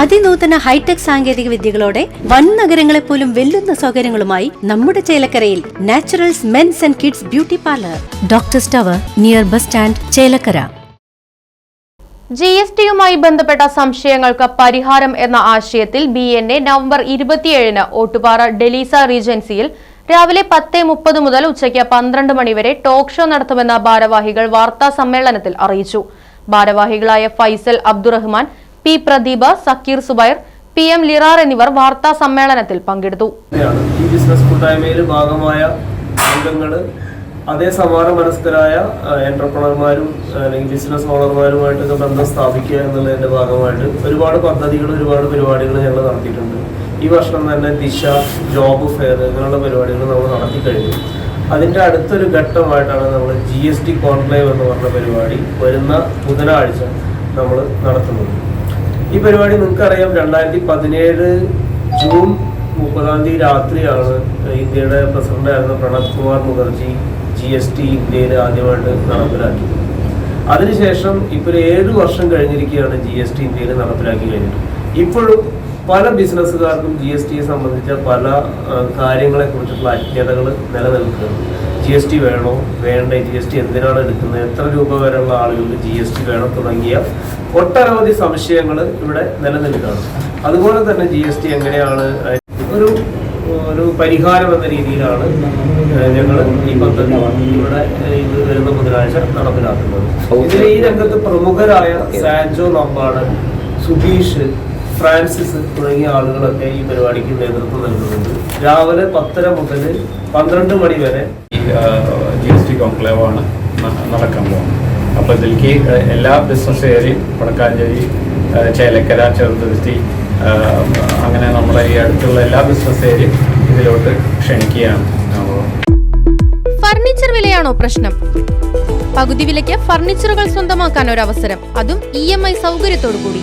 അതിനൂതന hi tech സാങ്കേതിക വിദ്യകളോടെ വൻ നഗരങ്ങളെ പോലും വെല്ലുന്ന സൗകര്യങ്ങളുമായി നമ്മുടെ ചേലക്കരയിൽ naturals men's and kids beauty parlour. Doctor സ്റ്റവർ near bus stand Chelakkara. G S ടിയുമായി ബന്ധപ്പെട്ട സംശയങ്ങൾക്ക് പരിഹാരം എന്ന ആശയത്തിൽ ബി എൻ എ നവംബർ ഇരുപത്തിയേഴിന് ഓട്ടുപാറ ഡെലീസ റീജൻസിയിൽ രാവിലെ പത്ത് മുപ്പത് മുതൽ ഉച്ചയ്ക്ക് പന്ത്രണ്ട് മണിവരെ ടോക്ക് ഷോ നടത്തുമെന്ന ഭാരവാഹികൾ വാർത്താ സമ്മേളനത്തിൽ അറിയിച്ചു. ഭാരവാഹികളായ Faisal Abdurahman P Pradeep Sakeer Subair P M Lirar എന്നിവർ വാർത്താ സമ്മേളനത്തിൽ പങ്കെടുത്തു. ഈ ബിസിനസ് ഭാഗമായ അതേ സമാന മനസ്കരായ എന്റർപ്രണർമാരും അല്ലെങ്കിൽ ബിസിനസ് ഓണർമാരുമായിട്ടൊക്കെ ബന്ധം സ്ഥാപിക്കുക എന്നുള്ളതിന്റെ ഭാഗമായിട്ട് ഒരുപാട് പദ്ധതികൾ ഒരുപാട് പരിപാടികൾ ഞങ്ങൾ നടത്തിയിട്ടുണ്ട്. ഈ വർഷം തന്നെ ദിശ ജോബ് ഫെയർ ഇങ്ങനെയുള്ള പരിപാടികൾ നമ്മൾ നടത്തി കഴിഞ്ഞു. അതിന്റെ അടുത്തൊരു ഘട്ടമായിട്ടാണ് നമ്മൾ ജി എസ് ടി കോൺക്ലേവ് എന്ന് പറഞ്ഞ പരിപാടി വരുന്ന ബുധനാഴ്ച നമ്മൾ നടത്തുന്നത്. ഈ പരിപാടി നിങ്ങൾക്കറിയാം രണ്ടായിരത്തി പതിനേഴ് ജൂൺ മുപ്പതാം തീയതി രാത്രിയാണ് ഇന്ത്യയുടെ പ്രസിഡന്റ് ആയിരുന്ന Pranab Kumar Mukherjee G S T ഇന്ത്യയിൽ ആദ്യമായിട്ട് നടപ്പിലാക്കിയത് അതിനുശേഷം ഇപ്പോൾ ഏഴ് വർഷം കഴിഞ്ഞിരിക്കുകയാണ് ജി എസ് ടി ഇന്ത്യയിൽ നടപ്പിലാക്കി കഴിഞ്ഞിട്ട്. ഇപ്പോഴും പല ബിസിനസ്സുകാർക്കും ജി എസ് ടിയെ സംബന്ധിച്ച പല കാര്യങ്ങളെ കുറിച്ചുള്ള അജ്ഞതകൾ നിലനിൽക്കുന്നു ജി എസ് ടി വേണോ? വേണ്ടേ? ജി എസ് ടി എന്തിനാണ് എടുക്കുന്നത്? എത്ര രൂപ വരെയുള്ള ആളുകൾക്ക് ജി എസ് ടി വേണം തുടങ്ങിയ ഒട്ടനവധി സംശയങ്ങൾ ഇവിടെ നിലനിൽക്കുകയാണ് അതുപോലെ തന്നെ ജി എസ് ടി എങ്ങനെയാണ് ഒരു ഒരു പരിഹാരം എന്ന രീതിയിലാണ് ഞങ്ങൾ ഈ പദ്ധതി ഇവിടെ വരുന്ന ബുധനാഴ്ച നടപ്പിലാക്കുന്നത്. ഇതിൽ ഈ രംഗത്ത് പ്രമുഖരായ സാൻജോ നമ്പാട് സുധീഷ് ഫ്രാൻസിസ് തുടങ്ങിയ ആളുകളൊക്കെ ഈ പരിപാടിക്ക് നേതൃത്വം നൽകുന്നുണ്ട്. രാവിലെ പത്തര മുതൽ പന്ത്രണ്ട് മണി വരെ ജി എസ് ടി കോൺക്ലേവാണ് നടക്കാൻ പോകുന്നത്. അപ്പോൾ ഇതിലേക്ക് എല്ലാ ബിസിനസ് ഏരിയയും വടക്കാഞ്ചേരി ചേലക്കര ചെറുതുരുത്തി അങ്ങനെ നമ്മുടെ ഈ അടുത്തുള്ള എല്ലാ ബിസിനസ് ഏരിയയും ഇതിലോട്ട് ക്ഷണിക്കുകയാണ്. ഫർണിച്ചർ വിലയാണോ പ്രശ്നം? പകുതി വിലയ്ക്ക് ഫർണിച്ചറുകൾ സ്വന്തമാക്കാൻ ഒരു അവസരം. അതും ഇ എം ഐ സൗകര്യത്തോടു കൂടി